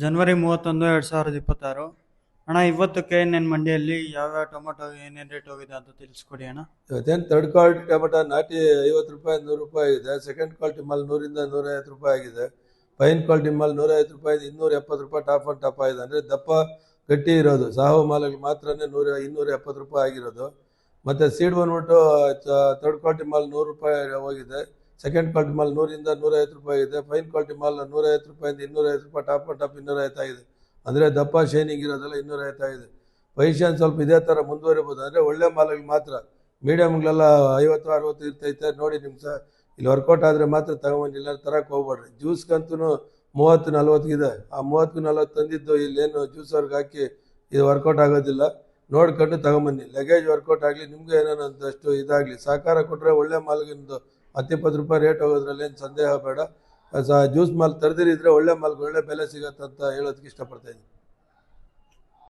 ಜನವರಿ ಮೂವತ್ತೊಂದು, ಎರಡು ಸಾವಿರದ ಇಪ್ಪತ್ತಾರು. ಅಣ್ಣ, ಇವತ್ತಕ್ಕೆ ಎನ್ ಮಂಡಿಯಲ್ಲಿ ಯಾವ್ಯಾವ ಟೊಮೊಟೊ ಏನೇನು ರೇಟ್ ಹೋಗಿದೆ ಅಂತ ತಿಳಿಸ್ಕೊಡಿ ಅಣ್ಣ. ಇವತ್ತೇನು ಥರ್ಡ್ ಕ್ವಾಲಿಟಿ ಟೊಮೆಟೊ ನಾಟಿ ಐವತ್ತು ರೂಪಾಯಿ, ನೂರು ರೂಪಾಯಿ ಇದೆ ಸೆಕೆಂಡ್ ಕ್ವಾಲಿಟಿ ಮಾಲ್ ನೂರಿಂದ ನೂರೈವತ್ತು ರೂಪಾಯಿ ಆಗಿದೆ. ಫೈನ್ ಕ್ವಾಲಿಟಿ ಮಾಲ್ ನೂರೈವತ್ತು ರೂಪಾಯಿ ಇನ್ನೂರ ಎಪ್ಪತ್ತು ರೂಪಾಯಿ ಟಾಪ್ ಆ್ಯಂಡ್ ಟಾಪ್ ಆಗಿದೆ ಅಂದರೆ ದಪ್ಪ ಗಟ್ಟಿ ಇರೋದು. ಸಾಹು ಮಾಲಲ್ಲಿ ಮಾತ್ರನೇ ನೂರ, ಇನ್ನೂರ ಎಪ್ಪತ್ತು ರೂಪಾಯಿ ಆಗಿರೋದು. ಮತ್ತು ಸೀಡ್ ಬಂದ್ಬಿಟ್ಟು ಥರ್ಡ್ ಕ್ವಾಲಿಟಿ ಮಾಲ್ ನೂರು ರೂಪಾಯಿ ಹೋಗಿದೆ. ಸೆಕೆಂಡ್ ಕ್ವಾಲಿಟಿ ಮಾಲ್ ನೂರಿಂದ ನೂರೈವತ್ತು ರೂಪಾಯಿ ಇದೆ ಫೈನ್ ಕ್ವಾಲಿಟಿ ಮಾಲ್ ನೂರೈವತ್ತು ರೂಪಾಯಿಂದ ಇನ್ನೂರೈವತ್ತು ರೂಪಾಯಿ ಟಾಪ್ ಟಾಪ್ ಇನ್ನೂರೈವತ್ತು ಆಗಿದೆ. ಅಂದರೆ ದಪ್ಪ ಶೈನಿಂಗ್ ಇರೋದೆಲ್ಲ ಇನ್ನೂರೈವತ್ತು ಆಗಿದೆ. ಪೊಸಿಷನ್ ಸ್ವಲ್ಪ ಇದೇ ಥರ ಮುಂದುವರಿಬೋದು. ಅಂದರೆ ಒಳ್ಳೆ ಮಾಲಲ್ಲಿ ಮಾತ್ರ. ಮೀಡಿಯಮ್ಗಳೆಲ್ಲ ಐವತ್ತು, ಅರವತ್ತು ಇರ್ತೈತೆ. ನೋಡಿ ನಿಮ್ಮ ಸಹ ಇಲ್ಲಿ ವರ್ಕೌಟ್ ಆದರೆ ಮಾತ್ರ ತಗೊಂಬಂದು ಇಲ್ಲ ತರಕ್ಕೆ ಹೋಗ್ಬೇಡ್ರಿ. ಜ್ಯೂಸ್ಗಂತೂ ಮೂವತ್ತು ನಲ್ವತ್ತಿಗಿದೆ ಆ ಮೂವತ್ತು, ನಲ್ವತ್ತು ತಂದಿದ್ದು ಇಲ್ಲೇನು ಜ್ಯೂಸ್ ಅವ್ರಿಗೆ ಹಾಕಿ ಇದು ವರ್ಕೌಟ್ ಆಗೋದಿಲ್ಲ. ನೋಡ್ಕೊಂಡು ತಗೊಂಬನ್ನಿ. ಲಗೇಜ್ ವರ್ಕೌಟ್ ಆಗಲಿ, ನಿಮಗೆ ಏನೇನು ಒಂದಷ್ಟು ಇದಾಗಲಿ. ಸಹಕಾರ ಕೊಟ್ಟರೆ ಒಳ್ಳೆ ಮಾಲ್ಗಿಂದು ಹತ್ತಿಪ್ಪತ್ತು ರೂಪಾಯಿ ರೇಟ್ ಹೋಗೋದ್ರಲ್ಲಿ ಏನು ಸಂದೇಹ ಬೇಡ. ಜ್ಯೂಸ್ ಮಾಲ್ ತರದಿರಿದ್ರೆ ಒಳ್ಳೆ ಮಾಲ್ಗೆ ಒಳ್ಳೆ ಬೆಲೆ ಸಿಗತ್ತಂತ ಹೇಳೋದಕ್ಕೆ ಇಷ್ಟಪಡ್ತಾ ಇದ್ದೀನಿ.